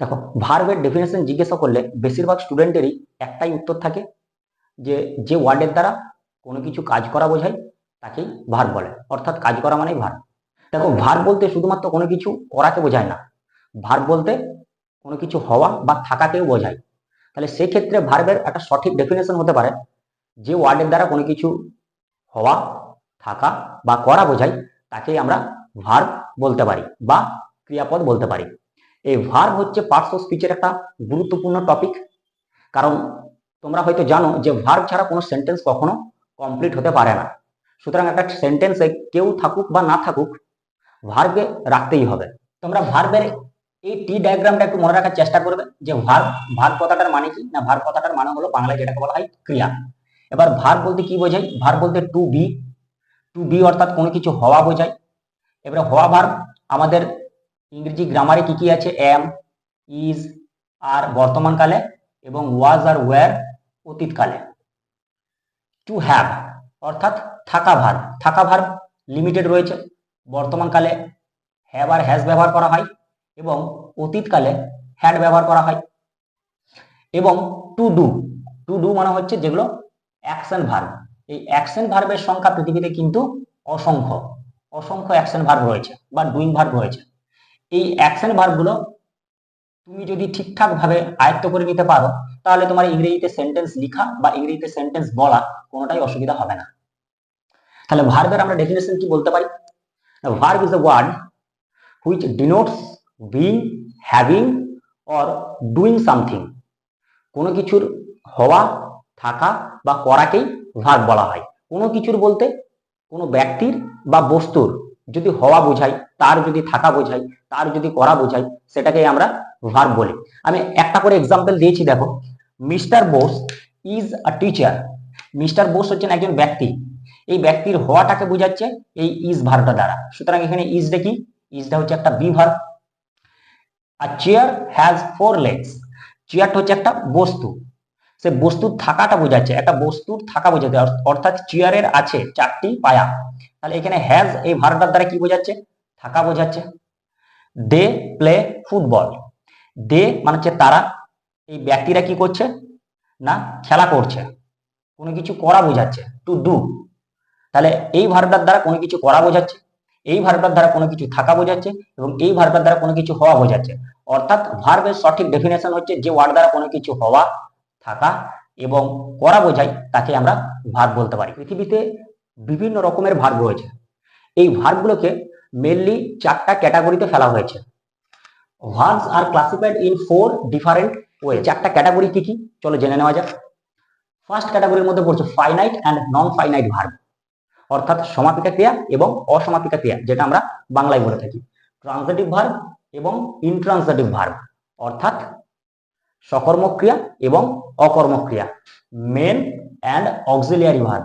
দেখো ভার্বের ডেফিনেশন জিজ্ঞাসা করলে বেশিরভাগ স্টুডেন্টেরই একটাই উত্তর থাকে, যে যে ওয়ার্ডের দ্বারা কোনো কিছু কাজ করা বোঝায়, তাকেই ভার্ব বলে। অর্থাৎ কাজ করা মানেই ভার্ব দেখো ভার্ব বলতে শুধুমাত্র কোনো কিছু করাকে বোঝায় না। ভার্ব বলতে কোনো কিছু হওয়া বা থাকাকেও বোঝায়। তাহলে সেক্ষেত্রে ভার্বের একটা সঠিক ডেফিনেশন হতে পারে, যে ওয়ার্ডের দ্বারা কোনো কিছু হওয়া, থাকা বা করা বোঝায়, তাকেই আমরা ভার্ব বলতে পারি বা ক্রিয়াপদ বলতে পারি। এই ভার্ব হচ্ছে পার্টস অফ স্পিচের একটা গুরুত্বপূর্ণ টপিক কারণ তোমরা হয়তো জানো যে ভার্ব ছাড়া কোনো সেন্টেন্স কখনো কমপ্লিট হতে পারে না। সুতরাং একটা সেন্টেন্সে কেউ থাকুক বা না থাকুক ভার্বকে রাখতেই হবে। তোমরা ভার্বের এই টি ডায়াগ্রামটা একটু মনে রাখার চেষ্টা করবে যে ভার্ব ভার্ব কথাটার মানে কি? না ভার্ব কথাটার মানে হলো বাংলায় যেটাকে বলা হয় ক্রিয়া। এবার ভার্ব বলতে কি বোঝায়? ভার্ব বলতে টু বি টু বি অর্থাৎ কোনো কিছু হওয়া বোঝায়। এবারে হওয়া ভার্ব আমাদের ইংরেজি গ্রামারে কি কি আছে? এম ইজ আর বর্তমানকালে এবং ওয়াজ আর ওয়্যার অতীতকালে। টু হ্যাভ অর্থাৎ থাকা ভার থাকা ভার লিমিটেড রয়েছে। বর্তমানকালে হ্যাভ আর হ্যাজ ব্যবহার করা হয় এবং অতীতকালে হ্যাড ব্যবহার করা হয়। এবং টু ডু টু ডু মানে হচ্ছে যেগুলো অ্যাকশন ভার্ব এই অ্যাকশন ভার্বের সংখ্যা পৃথিবীতে কিন্তু অসংখ্য। অসংখ্য অ্যাকশন ভার্ব রয়েছে বা ডুইং ভার্ব রয়েছে। এই অ্যাকশন ভার্বগুলো তুমি যদি ঠিকঠাক ভাবে আয়ত্ত করে নিতে পারো, তাহলে তোমার ইংরেজিতে সেন্টেন্স লেখা বা ইংরেজিতে সেন্টেন্স বলা কোনোটাই অসুবিধা হবে না। তাহলে ভার্বের আমরা ডেফিনেশন কি বলতে পারি? Verb is a word which denotes being having or doing something কোনো কিছুর হওয়া, থাকা বা করাকেই ভার্ব বলা হয়। কোনো কিছুর বলতে কোনো ব্যক্তির বা বস্তুর যদি হওয়া বোঝায় তার যদি থাকা বোঝায় তার যদি করা বোঝায় সেটাকে আমরা ভার্ব বলি। আমি একটা করে এক্সাম্পল দিয়েছি, দেখো। Mister Bose is a teacher. Mister Bose হচ্ছেন একজন ব্যক্তি। এই ব্যক্তির হওয়াটাকে বোঝাচ্ছে এই ইজ ভার্বটা দ্বারা। সুতরাং এখানে ইজটা কি? ইজটা হচ্ছে একটা বি ভার্ব। আর চেয়ার হ্যাজ ফোর লেগস। চেয়ারটা হচ্ছে একটা বস্তু। সে বস্তুর থাকাটা বোঝাচ্ছে, একটা বস্তুর থাকা বোঝাচ্ছে। অর্থ- অর্থাৎ চেয়ারের আছে চারটি পায়া। তাহলে এখানে হ্যাজ এই ভার্বটার দ্বারা কি বোঝাচ্ছে? থাকা বোঝাচ্ছে। They play football. দে মানে হচ্ছে তারা। এই ব্যক্তিরা কি করছে? না, খেলা করছে। কোনো কিছু করা বোঝাচ্ছে। টু ডু তাহলে এই ভার্বটার দ্বারা কোনো কিছু করা বোঝাচ্ছে। এই ভার্বটার দ্বারা কোনো কিছু থাকা বোঝাচ্ছে এবং এই ভার্বটার দ্বারা কোনো কিছু হওয়া বোঝাচ্ছে। অর্থাৎ ভার্বের সঠিক ডেফিনেশন হচ্ছে যে ওয়ার্ড দ্বারা কোনো কিছু হওয়া, থাকা এবং করা বোঝায় তাকে আমরা ভার্ব বলতে পারি। পৃথিবীতে বিভিন্ন রকমের ভার্ব রয়েছে। এই ভার্বগুলোকে মেনলি চারটা ক্যাটাগরিতে ফেলা হয়েছে। Verbs are classified in four different way চারটা ক্যাটাগরি কি কি? চলো জেনে নেওয়া যাক। ফার্স্ট ক্যাটাগরির মধ্যে পড়ছে finite and non finite verb অর্থাৎ সমাপিকা ক্রিয়া এবং অসমাপিকা ক্রিয়া, যেটা আমরা বাংলায় বলে থাকি। ট্রান্সলেটিভ ভার্ব এবং ইনট্রান্সলেটিভ ভার্ব অর্থাৎ সকর্মক ক্রিয়া এবং অকর্মক ক্রিয়া main and auxiliary verb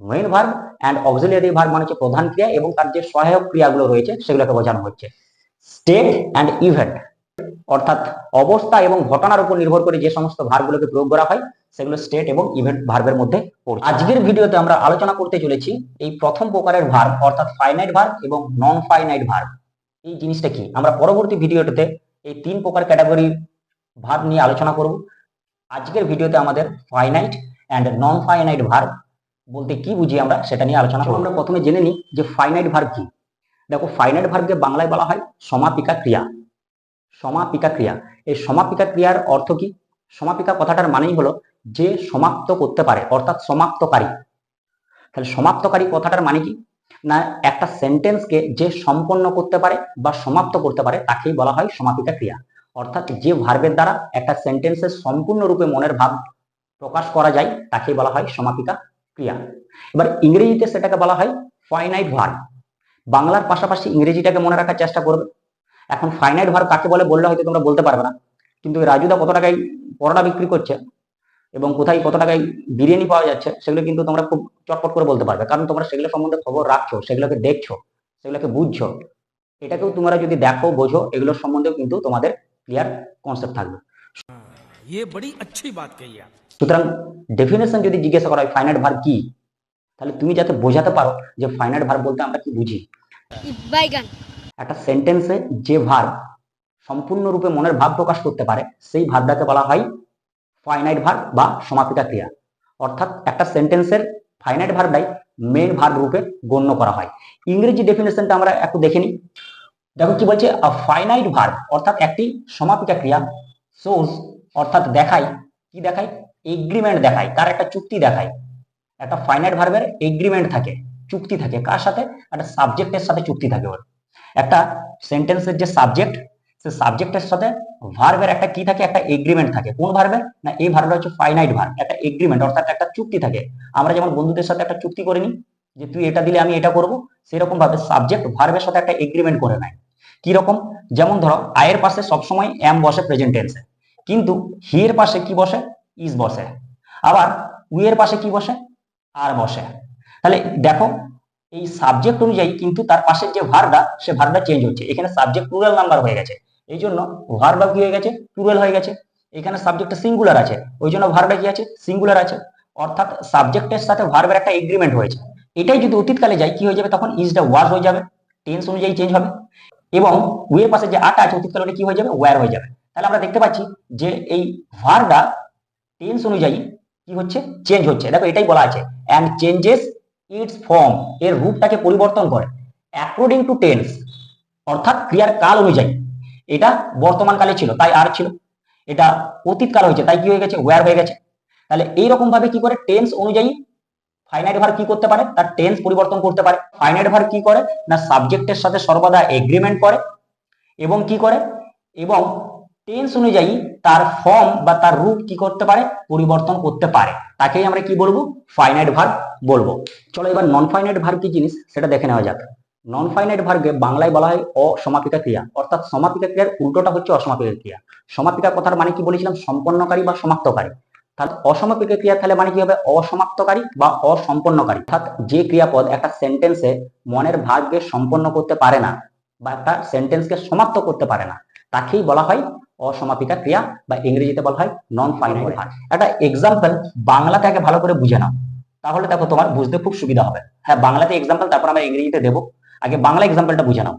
main verb and auxiliary verb মানে হচ্ছে প্রধান ক্রিয়া এবং তার যে সহায়ক ক্রিয়াগুলো রয়েছে সেগুলোকে বোঝানো হচ্ছে। স্টেট অ্যান্ড ইভেন্ট অর্থাৎ অবস্থা এবং ঘটনার উপর নির্ভর করে যে সমস্ত ভার্বগুলোকে প্রয়োগ করা হয়, সেগুলো স্টেট এবং ইভেন্ট ভার্বের মধ্যে পড়ছে। আজকের ভিডিওতে আমরা আলোচনা করতে চলেছি এই প্রথম প্রকারের ভার্ব অর্থাৎ ফাইনাইট ভার্ব এবং নন ফাইনাইট ভার্ব এই জিনিসটা কি? আমরা পরবর্তী ভিডিওটাতে এই তিন প্রকার ক্যাটাগরি ভার্ব নিয়ে আলোচনা করব। আজকের ভিডিওতে আমাদের finite and non finite verb বলতে কি বুঝি আমরা সেটা নিয়ে আলোচনা করব। আমরা প্রথমে জেনে নিই যে ফাইনাইট ভার্ব কি। দেখো ফাইনাইট ভার্বকে বাংলায় বলা হয় সমাপিকা ক্রিয়া। সমাপিকা ক্রিয়া। এই সমাপিকা ক্রিয়ার অর্থ কি? সমাপিকা কথাটার মানেই হলো যে সমাপ্ত করতে পারে, অর্থাৎ সমাপ্তকারী। তাহলে সমাপ্তকারী কথাটার মানে কি? না, একটা সেন্টেন্সকে যে সম্পন্ন করতে পারে বা সমাপ্ত করতে পারে, তাকেই বলা হয় সমাপিকা ক্রিয়া। অর্থাৎ যে ভার্বের দ্বারা একটা সেন্টেন্সের সম্পূর্ণরূপে মনের ভাব প্রকাশ করা যায়, তাকেই বলা হয় সমাপিকা ক্রিয়া এবার ইংরেজিতে সেটাকে বলা হয় ফাইনাইট ভার্ব বাংলার পাশাপাশি ইংরেজিটাকে মনে রাখার চেষ্টা করবে এখন ফাইনাইট ভার্ব কাকে বলে বললে হয়তো তোমরা বলতে পারবে না কিন্তু এই রাজুদা কত টাকায় পরোটা বিক্রি করছে এবং কোথায় কত টাকায় বিরিয়ানি পাওয়া যাচ্ছে সেগুলো কিন্তু তোমরা খুব চটপট করে বলতে পারবে কারণ তোমরা সেগুলো সম্বন্ধে খবর রাখছো সেগুলোকে দেখছো সেগুলোকে বুঝছো এটাকেও তোমরা যদি দেখো বোঝো এগুলোর সম্বন্ধেও কিন্তু তোমাদের ক্লিয়ার কনসেপ্ট থাকবে ये बड़ी अच्छी बात कही आप সুতরাং ডেফিনেশন যদি জিজ্ঞাসা করা হয় ফাইনাইট ভার্ব কি তাহলে তুমি যাতে বোঝাতে পারো যে ফাইনাইট ভার্ব বলতে আমরা কি বুঝি। একটা সেন্টেন্সে যে ভার্ব সম্পূর্ণরূপে মনের ভাব প্রকাশ করতে পারে সেই ভাবটাকে বলা হয় ফাইনাইট ভার্ব বা সমাপিকা ক্রিয়া। অর্থাৎ একটা সেন্টেন্সের ফাইনাইট ভার্বটাই মেন ভার্ব রূপে গণ্য করা হয়। ইংরেজি ডেফিনেশনটা আমরা একটু দেখে নিই। দেখো কি বলছে ফাইনাইট ভার্ব অর্থাৎ একটি সমাপিকা ক্রিয়া। সোজ অর্থাৎ দেখায় কি দেখায়? এগ্রিমেন্ট দেখায় তার একটা চুক্তি দেখায়। একটা ফাইনাইট ভার্বের এগ্রিমেন্ট থাকে, চুক্তি থাকে। কার সাথে? একটা সাবজেক্টের সাথে চুক্তি থাকে ওর। একটা সেন্টেন্সের যে সাবজেক্ট সে সাবজেক্টের সাথে ভার্বের একটা কি থাকে? একটা এগ্রিমেন্ট থাকে। কোন ভার্বের না, এই ভার্বটা হচ্ছে ফাইনাইট ভার্ব একটা এগ্রিমেন্ট অর্থাৎ একটা চুক্তি থাকে। আমরা যেমন বন্ধুদের সাথে একটা চুক্তি করে নিই যে তুই এটা দিলে আমি এটা করব সেরকম ভাবে সাবজেক্ট ভার্বের সাথে একটা এগ্রিমেন্ট করে নেয়। কি রকম যেমন ধরো আয়ের পাশে সবসময় এম বসে প্রেজেন্ট টেন্সে কিন্তু হি এর পাশে কি বসে? ইজ বসে। আবার উই এর পাশে কি বসে? আর বসে। তাহলে দেখো, এই সাবজেক্ট অনুযায়ী কিন্তু তার পাশের যে ভার্বটা সে ভার্বটা চেঞ্জ হচ্ছে। এখানে সাবজেক্ট প্লুরাল নাম্বার হয়ে গেছে। এই জন্য ভার্বটা কি হয়ে গেছে? প্লুরাল হয়ে গেছে। এখানে সাবজেক্টটা সিঙ্গুলার আছে। ওই জন্য ভার্বটা কি আছে? সিঙ্গুলার আছে। অর্থাৎ সাবজেক্টের সাথে ভার্বের একটা এগ্রিমেন্ট হয়েছে। এটাই যদি অতীতকালে যায়, কি হয়ে যাবে? তখন ইজটা ওয়াজ হয়ে যাবে। টেন্স অনুযায়ী চেঞ্জ হবে। এবং উয়ের পাশে যে আটা আছে, অতীতকালে কি হয়ে যাবে? ওয়্যার হয়ে যাবে। তাহলে আমরা দেখতে পাচ্ছি যে এই ভার্বটা টেন্স অনুযায়ী কি হচ্ছে? চেঞ্জ হচ্ছে। দেখো এটাই বলা আছে। অ্যান্ড চেঞ্জেস ইটস ফর্ম এর রূপটাকে পরিবর্তন করে। অ্যাকর্ডিং টু টেন্স অর্থাৎ ক্রিয়ার কাল অনুযায়ী। এটা বর্তমান কালে ছিল, তাই আর ছিল। এটা অতীত কাল হয়েছে, তাই কি হয়ে গেছে? ওয়্যার হয়ে গেছে। তাহলে এইরকম ভাবে কি করে? টেন্স অনুযায়ী ফাইনাইট ভার কি করতে পারে? তার টেন্স পরিবর্তন করতে পারে। ফাইনাইট ভার কি করে? না সাবজেক্টের সাথে সর্বদা এগ্রিমেন্ট করে। এবং কি করে? এবং টেন্স অনুযায়ী তার ফর্ম বা তার রূপ কি করতে পারে? পরিবর্তন করতে পারে। তাকেই আমরা কি বলব? ফাইনাইট ভার্ব বলব। চলো এবার নন ফাইনাইট ভার্ব কি জিনিস সেটা দেখে নেওয়া যাক। নন ফাইনাইট ভার্বকে বাংলায় বলা হয় অসমাপিকা ক্রিয়া। অর্থাৎ সমাপিকা ক্রিয়ার উল্টোটা হচ্ছে অসমাপিকা ক্রিয়া। সমাপিকা কথার মানে কি বলেছিলাম? সম্পন্নকারী বা সমাপ্তকারী। তাহলে অসমাপিকা ক্রিয়া তাহলে মানে কি হবে? অসমাপ্তকারী বা অসম্পন্নকারী। অর্থাৎ যে ক্রিয়াপদ একটা সেন্টেন্সে মনের ভাবকে সম্পন্ন করতে পারে না বা একটা সেন্টেন্সকে সমাপ্ত করতে পারে না, তাকেই বলা হয় অসমাপিকা ক্রিয়া বা ইংরেজিতে বলা হয় নন ফাইনাইট ভার্ব একটা এক্সাম্পল বাংলাতে আগে ভালো করে বুঝে নাও। তাহলে দেখো তোমার বুঝতে খুব সুবিধা হবে। হ্যাঁ বাংলাতে এক্সাম্পল তারপর আমরা ইংরেজিতে দেবো। আগে বাংলা এক্সাম্পলটা বুঝে নাও।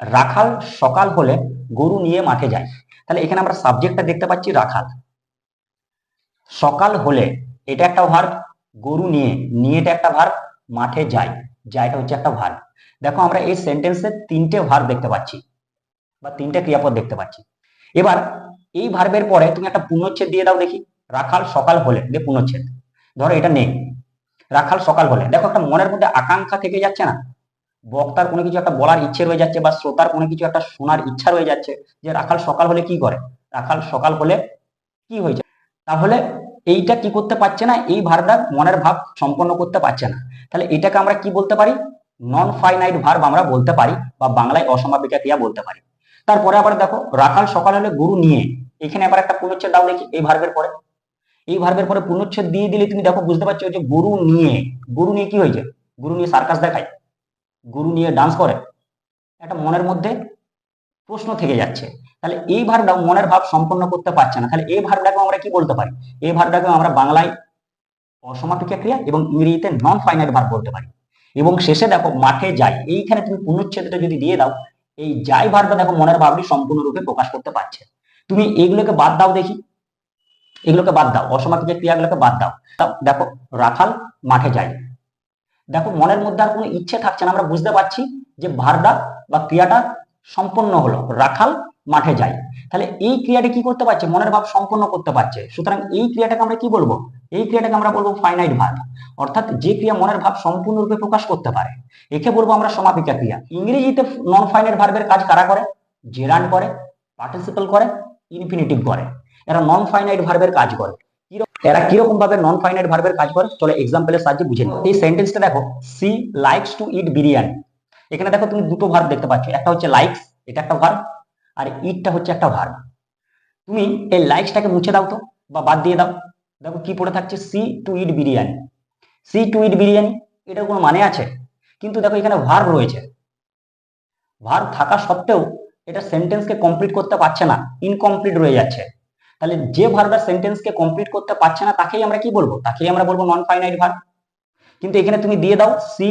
রাখাল সকাল হলে গরু নিয়ে মাঠে যায়। তাহলে এখানে আমরা সাবজেক্টটা দেখতে পাচ্ছি রাখাল। সকাল হলে এটা একটা ভার্ব গরু নিয়ে নিয়েটা একটা ভার্ব মাঠে যায়। যায়টা হচ্ছে একটা ভার্ব দেখো আমরা এই সেন্টেন্সে তিনটে ভার্ব দেখতে পাচ্ছি বা তিনটে ক্রিয়াপদ দেখতে পাচ্ছি। এবার এই ভার্বের পরে তুমি একটা পুনচ্ছেদ দিয়ে দাও দেখি। রাখাল সকাল হলে দিয়ে পুনচ্ছেদ। ধরো এটা নেই। রাখাল সকাল হলে। দেখো একটা মনের মধ্যে আকাঙ্ক্ষা থেকে যাচ্ছে না? বক্তার কোনো কিছু একটা বলার ইচ্ছে রয়ে যাচ্ছে বা শ্রোতার কোনো কিছু একটা শোনার ইচ্ছা রয়ে যাচ্ছে যে রাখাল সকাল হলে কি করে? রাখাল সকাল হলে কি হয়ে যায় তাহলে এইটা কি করতে পারছে না? এই ভার্বটা মনের ভাব সম্পন্ন করতে পারছে না। তাহলে এটাকে আমরা কি বলতে পারি? নন ফাইনাইট ভার্ব আমরা বলতে পারি বা বাংলায় অসমাপিকা ক্রিয়া বলতে পারি। তারপরে আবার দেখো, রাখাল সকাল হলে গরু নিয়ে, এখানে আবার একটা পুনচ্ছেদ দাও দেখি, এই ভার্বের পরে। এই ভার্বের পরে পুনচ্ছেদ দিয়ে দিলে তুমি দেখো, বুঝতে পারছ যে গরু নিয়ে গরু নিয়ে কি হয়েছে? গরু নিয়ে সার্কাস দেখায়, গরু নিয়ে ডান্স করে। একটা মনের মধ্যে প্রশ্ন থেকে যাচ্ছে। তাহলে এই ভার্বটা মনের ভাব সম্পন্ন করতে পারছে না। তাহলে এই ভার্বটাকে আমরা কি বলতে পারি? এই ভার্বটাকে আমরা বাংলায় অসমাপিকা ক্রিয়া এবং ইংরেজিতে নন ফাইনাল ভার্ব বলতে পারি। এবং শেষে দেখো, মাঠে যাই এইখানে তুমি পুনচ্ছেদটা যদি দিয়ে দাও এই যাই ভার্বটা দেখো মনের ভাবটি সম্পূর্ণরূপে প্রকাশ করতে পারছে। তুমি এগুলোকে বাদ দাও দেখি। এগুলোকে বাদ দাও। অসমাপিক ক্রিয়াগুলোকে বাদ দাও। দেখো, রাখাল মাঠে যায়। দেখো, মনের মধ্যে আর কোনো ইচ্ছে থাকছে না। আমরা বুঝতে পারছি যে ভারটা বা ক্রিয়াটা সম্পন্ন হলো। রাখাল মাঠে যায়। তাহলে এই ক্রিয়াটা কি করতে পারছে? মনের ভাব সম্পন্ন করতে পারছে। সুতরাং এই ক্রিয়াটাকে আমরা কি বলব? এই ক্রিয়াটাকে আমরা বলব ফাইনাইট ভার্ব অর্থাৎ যে ক্রিয়া মনের ভাব সম্পূর্ণরূপে প্রকাশ করতে পারে, একে বলব আমরা সমাপিকা ক্রিয়া। ইংরেজিতে নন ফাইনাইট ভার্বের কাজ কারা করে? জেরান্ড করে পার্টিসিপল করে ইনফিনিটিভ করে। এরা নন ফাইনাইট ভার্বের কাজ করে। এরা কীরকম ভাবে নন ফাইনাইট ভার্বের কাজ করে? চলো এক্সাম্পলের সাহায্যে বুঝে নিই। এই সেন্টেন্সটা দেখো she likes to eat biryani এখানে দেখো তুমি দুটো ভার্ব দেখতে পাচ্ছ, একটা হচ্ছে লাইকস এটা একটা ভার্ব আর ইটটা হচ্ছে একটা ভার্ব তুমি এই লাইকসটাকে মুছে দাও তো, বা বাদ দিয়ে দাও। দেখো কি পড়ে থাকছে? She to eat biryani. She to eat biryani, এটার কোনো মানে আছে? কিন্তু দেখো এখানে ভার্ব রয়েছে। ভার্ব থাকা সত্ত্বেও এটা সেন্টেন্সকে কমপ্লিট করতে পারছে না ইনকমপ্লিট রয়ে যাচ্ছে। তাহলে যে ভার্বটা সেন্টেন্সকে কমপ্লিট করতে পারছে না, তাকেই আমরা কি বলব? তাকেই আমরা বলব নন ফাইনাইট ভার্ব কিন্তু এখানে তুমি দিয়ে দাও she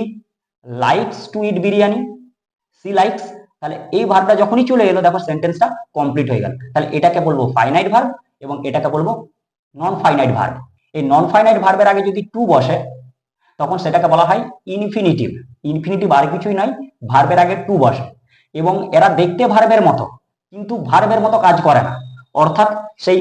likes to eat biryani. She likes তাহলে এই ভার্বটা যখনই চলে এলো, দেখো সেন্টেন্সটা কমপ্লিট হয়ে গেল। তাহলে এটাকে বলব ফাইনাইট ভার্ব এবং এটাকে বলব নন ফাইনাইট ভার্ব এই নন ফাইনাইট ভার্বের আগে যদি টু বসে, তখন সেটাকে বলা হয় ইনফিনিটিভ ইনফিনিটিভ আর কিছুই নয় ভার্বের আগে টু বসে। এবং এরা দেখতে ভার্বের মতো, কিন্তু ভার্বের মতো কাজ করে না। অর্থাৎ সেই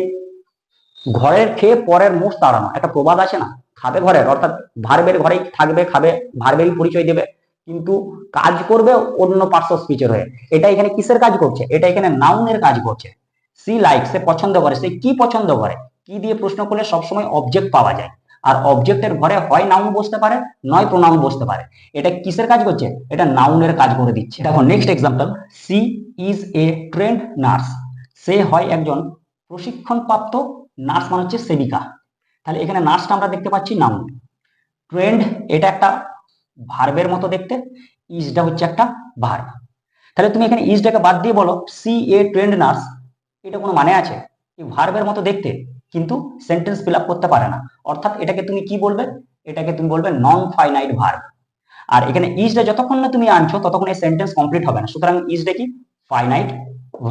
ঘরের খেয়ে পরের মুখ তাড়ানো। একটা প্রবাদ আছে না? খাবে ঘরের, অর্থাৎ ভার্বের ঘরেই থাকবে, খাবে ভার্বেরই পরিচয় দেবে। কিন্তু কাজ করবে অন্য পার্শ্ব স্পিচের হয়ে। এটা এখানে কিসের কাজ করছে? এটা এখানে নাউনের কাজ করছে। সি লাইক সে পছন্দ করে। সে কি পছন্দ করে? কি দিয়ে প্রশ্ন করলে সবসময় অবজেক্ট পাওয়া যায়? আর অবজেক্টের ঘরে হয় নাউন বসতে পারে, নয় প্রোনাউন বসতে পারে। এটা কিসের কাজ করছে? এটা নাউনের কাজ করে দিচ্ছে। দেখো next example she is a trained nurse সে হয় একজন প্রশিক্ষণপ্রাপ্ত নার্স মানে হচ্ছে সেবিকা। তাহলে এখানে নার্সটা আমরা দেখতে পাচ্ছি নাউন ট্রেন্ড এটা একটা ভার্বের মতো দেখতে। ইজটা হচ্ছে একটা ভার্ব তাহলে তুমি এখানে ইজটাকে বাদ দিয়ে বলো সি এ ট্রেন্ড নার্স এটা কোনো মানে আছে? ভার্বের মতো দেখতে। কিন্তু সেন্টেন্স ফিল করতে পারে না। অর্থাৎ এটাকে তুমি কি বলবে? এটাকে তুমি বলবে নন ফাইনাইট ভার্ব আর এখানে ইজটা যতক্ষণ না তুমি আনছো, ততক্ষণ এই সেন্টেন্স কমপ্লিট হবে না। সুতরাং ইজটা কি? ফাইনাইট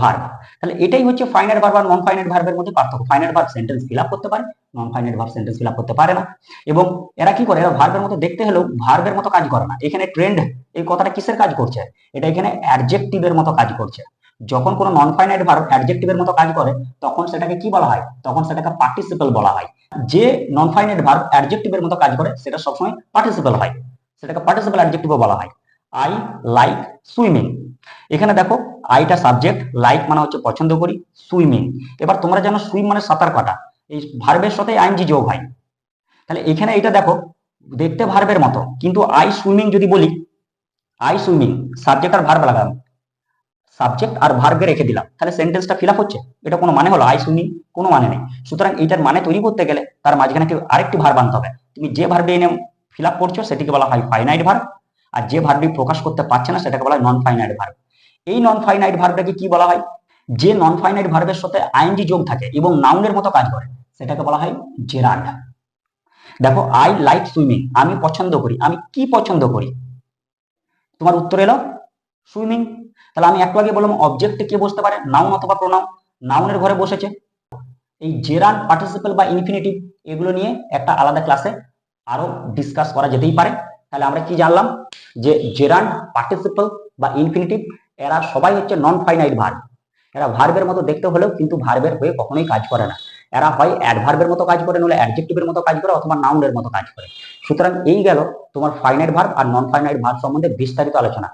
ভার্ব তাহলে এটাই হচ্ছে ফাইনাইট ভার্ব আর নন ফাইনাইট ভার্বের মধ্যে পার্থক্য। ফাইনাইট ভার্ব সেন্টেন্স ফিল করতে পারে non finite verb sentence fill করতে পারে না। এবং এরা কি করে? এরা ভার্বের মতো দেখতে হলেও ভার্বের মতো কাজ করে না। এখানে ট্রেন্ড এই কথাটা কিসের কাজ করছে? এটা এখানে অ্যাডজেক্টিভের মতো কাজ করছে। যখন কোনো নন ফাইনাইট ভার্ব অ্যাডজেক্টিভের মতো কাজ করে, তখন সেটাকে কি বলা হয়? তখন সেটাকে পার্টিসিপল বলা হয়। যে নন ফাইনাইট ভার্ব অ্যাডজেক্টিভের মতো কাজ করে, সেটা সবসময় পার্টিসিপল হয়। সেটাকে পার্টিসিপল অ্যাডজেক্টিভও বলা হয়। আই লাইক সুইমিং এখানে দেখো আইটা সাবজেক্ট লাইক মানে হচ্ছে পছন্দ করি সুইমিং এবার তোমরা জানো সুইম মানে সাঁতার কাটা। এই ভার্বের সাথে আইনজি যোগ হয়। তাহলে এখানে এটা দেখো, দেখতে ভার্বের মতো, কিন্তু আই সুইমিং যদি বলি আই সুইমিং সাবজেক্ট আর ভার্ব লাগাম সাবজেক্ট আর ভার্বে রেখে দিলাম। তাহলে সেন্টেন্সটা ফিল হচ্ছে। এটা কোনো মানে হলো? আই সুইমিং কোনো মানে নেই। সুতরাং এইটার মানে তৈরি করতে গেলে তার মাঝখানে আরেকটি ভার্ব আনতে হবে। তুমি যে ভার্বে এনে ফিল আপ করছ, সেটিকে বলা হয় ফাইনাইট ভার্ব আর যে ভার্বটি প্রকাশ করতে পারছে না, সেটাকে বলা হয় নন ফাইনাইট ভার্ব এই নন ফাইনাইট ভার্বটাকে কি বলা হয়? যে নন ফাইনাইট ভার্বের সাথে আইএনজি যোগ থাকে এবং নাউনের মতো কাজ করে, সেটাকে বলা হয় জেরান্ড দেখো আই লাইক সুইমিং আমি পছন্দ করি। আমি কি পছন্দ করি? তোমার উত্তর এলো? সুইমিং তাহলে আমি একটু আগে বললাম অবজেক্টে কে বসতে পারে? নাউন অথবা প্রোনাউন নাউনের ঘরে বসেছে। এই জেরান পার্টিসিপল বা ইনফিনিটিভ এগুলো নিয়ে একটা আলাদা ক্লাসে আরও ডিসকাস করা যেতেই পারে। তাহলে আমরা কি জানলাম? যে জেরান পার্টিসিপল বা ইনফিনিটিভ এরা সবাই হচ্ছে নন ফাইনাইট ভার্ব এরা ভার্বের মতো দেখতে হলেও কিন্তু ভার্বের হয়ে কখনোই কাজ করে না। এরা হয় অ্যাডভার্বের মতো কাজ করে নলে অ্যাডজেক্টিভের মতো কাজ করে অথবা নাউনের মতো কাজ করে। সুতরাং এই গেল তোমার ফাইনাইট ভার্ব আর নন ফাইনাইট ভার্ব সম্বন্ধে বিস্তারিত আলোচনা।